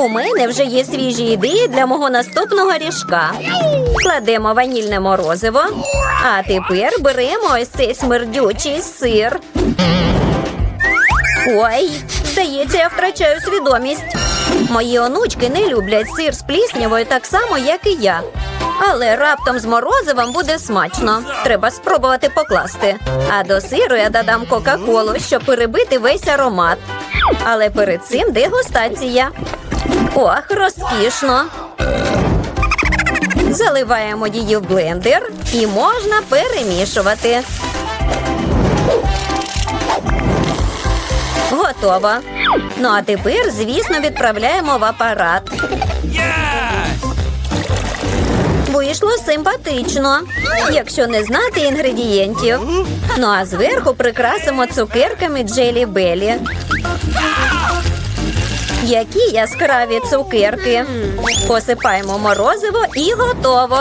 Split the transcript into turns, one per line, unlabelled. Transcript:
У мене вже є свіжі ідеї для мого наступного ріжка. Кладемо ванільне морозиво, а тепер беремо ось цей смердючий сир. Ой, здається, я втрачаю свідомість. Мої онучки не люблять сир з пліснявою так само, як і я. Але раптом з морозивом буде смачно. Треба спробувати покласти. А до сиру я додам Кока-Колу, щоб перебити весь аромат. Але перед цим дегустація. Ох, розкішно. Заливаємо її в блендер і можна перемішувати. Готово. Ну а тепер, звісно, відправляємо в апарат. Вийшло симпатично, якщо не знати інгредієнтів. Ну а зверху прикрасимо цукерками Джелі Белі. Які яскраві цукерки. Посипаємо морозиво і готово.